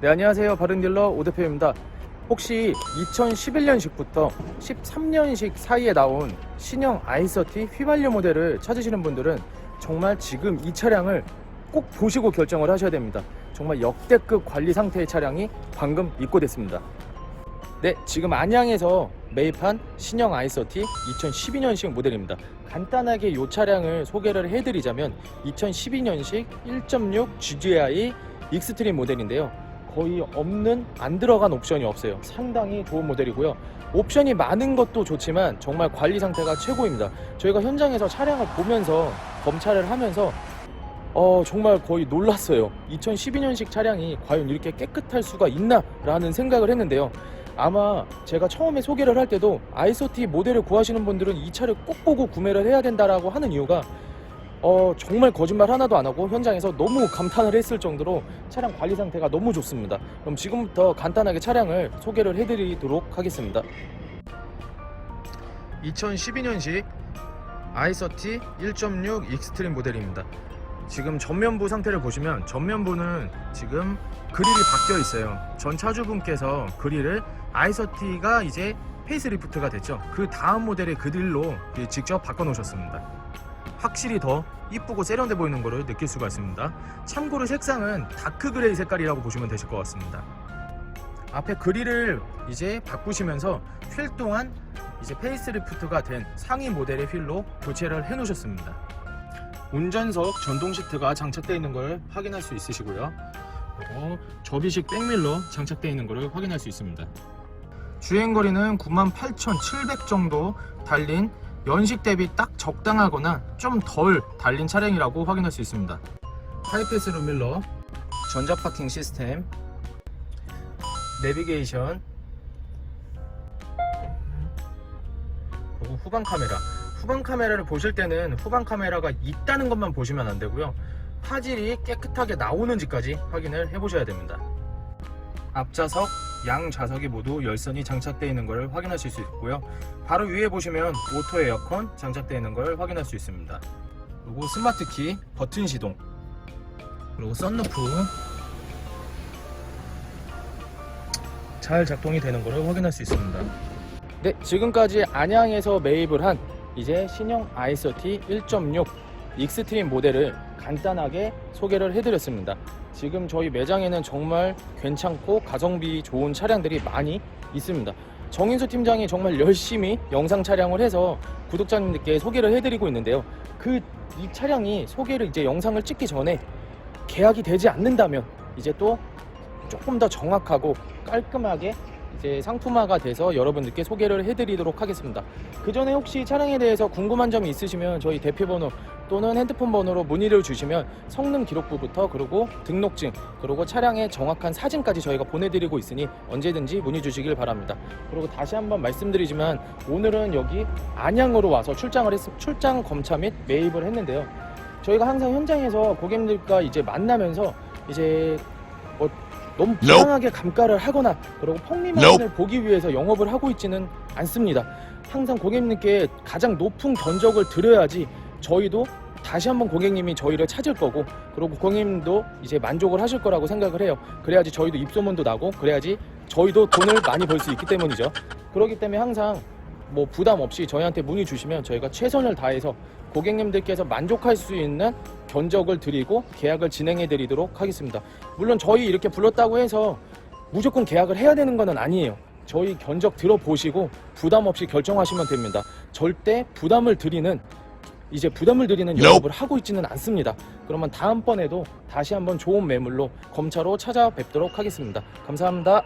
네, 안녕하세요. 바른딜러 오대표입니다. 혹시 2011년식부터 13년식 사이에 나온 신형 아이서티 휘발유 모델을 찾으시는 분들은 정말 지금 이 차량을 꼭 보시고 결정을 하셔야 됩니다. 정말 역대급 관리 상태의 차량이 방금 입고됐습니다. 네, 지금 안양에서 매입한 신형 아이서티 2012년식 모델입니다. 간단하게 이 차량을 소개를 해드리자면 2012년식 1.6 GGI 익스트림 모델인데요. 거의 없는 안 들어간 옵션이 없어요. 상당히 좋은 모델이고요. 옵션이 많은 것도 좋지만 정말 관리 상태가 최고입니다. 저희가 현장에서 차량을 보면서 검찰을 하면서 어, 정말 거의 놀랐어요. 2012년식 차량이 과연 이렇게 깨끗할 수가 있나 라는 생각을 했는데요. 아마 제가 처음에 소개를 할 때도 아이소티 모델을 구하시는 분들은 이 차를 꼭 보고 구매를 해야 된다라고 하는 이유가 어, 정말 거짓말 하나도 안 하고 현장에서 너무 감탄을 했을 정도로 차량 관리 상태가 너무 좋습니다. 그럼 지금부터 간단하게 차량을 소개를 해드리도록 하겠습니다. 2012년식 아이서티 1.6 익스트림 모델입니다. 지금 전면부 상태를 보시면 전면부는 지금 그릴이 바뀌어 있어요. 전 차주분께서 그릴을 아이서티가 이제 페이스리프트가 됐죠. 그 다음 모델의 그릴로 직접 바꿔 놓으셨습니다. 확실히 더 이쁘고 세련돼 보이는 것을 느낄 수가 있습니다. 참고로 색상은 다크 그레이 색깔이라고 보시면 되실 것 같습니다. 앞에 그릴을 이제 바꾸시면서 휠 또한 이제 페이스리프트가 된 상위 모델의 휠로 교체를 해 놓으셨습니다. 운전석 전동 시트가 장착되어 있는 걸 확인할 수 있으시고요. 그리고 접이식 백밀러 장착되어 있는 것을 확인할 수 있습니다. 주행거리는 98,700 정도 달린 연식 대비 딱 적당하거나 좀 덜 달린 차량이라고 확인할 수 있습니다. 하이패스 루밀러, 전자 파킹 시스템, 내비게이션, 그리고 후방 카메라. 후방 카메라를 보실 때는 후방 카메라가 있다는 것만 보시면 안 되고요. 화질이 깨끗하게 나오는지까지 확인을 해 보셔야 됩니다. 앞좌석, 양 좌석이 모두 열선이 장착되어 있는 것을 확인하실 수 있고요. 바로 위에 보시면 오토 에어컨 장착되어 있는 것을 확인할 수 있습니다. 그리고 스마트 키, 버튼 시동, 그리고 썬루프 잘 작동이 되는 것을 확인할 수 있습니다. 네, 지금까지 안양에서 매입을 한 이제 신형 아이서티 1.6 익스트림 모델을 간단하게 소개를 해드렸습니다. 지금 저희 매장에는 정말 괜찮고 가성비 좋은 차량들이 많이 있습니다. 정인수 팀장이 정말 열심히 영상 촬영을 해서 구독자님들께 소개를 해드리고 있는데요. 그 이 차량이 소개를 이제 영상을 찍기 전에 계약이 되지 않는다면 이제 또 조금 더 정확하고 깔끔하게 이제 상품화가 돼서 여러분들께 소개를 해드리도록 하겠습니다. 그 전에 혹시 차량에 대해서 궁금한 점이 있으시면 저희 대표번호 또는 핸드폰 번호로 문의를 주시면 성능 기록부부터 그리고 등록증 그리고 차량의 정확한 사진까지 저희가 보내드리고 있으니 언제든지 문의 주시길 바랍니다. 그리고 다시 한번 말씀드리지만 오늘은 여기 안양으로 와서 출장을 했 출장 검차 및 매입을 했는데요. 저희가 항상 현장에서 고객님들과 이제 만나면서 이제 뭐 너무 부당하게 감가를 하거나 그리고 폭리만을 보기 위해서 영업을 하고 있지는 않습니다. 항상 고객님께 가장 높은 견적을 드려야지 저희도 다시 한번 고객님이 저희를 찾을 거고 그리고 고객님도 이제 만족을 하실 거라고 생각을 해요. 그래야지 저희도 입소문도 나고 그래야지 저희도 돈을 많이 벌 수 있기 때문이죠. 그렇기 때문에 항상 뭐 부담 없이 저희한테 문의 주시면 저희가 최선을 다해서 고객님들께서 만족할 수 있는 견적을 드리고 계약을 진행해 드리도록 하겠습니다. 물론 저희 이렇게 불렀다고 해서 무조건 계약을 해야 되는 것은 아니에요. 저희 견적 들어보시고 부담 없이 결정하시면 됩니다. 절대 부담을 드리는 이제 부담을 드리는 영업을 하고 있지는 않습니다. 그러면 다음번에도 다시 한번 좋은 매물로 검차로 찾아뵙도록 하겠습니다. 감사합니다.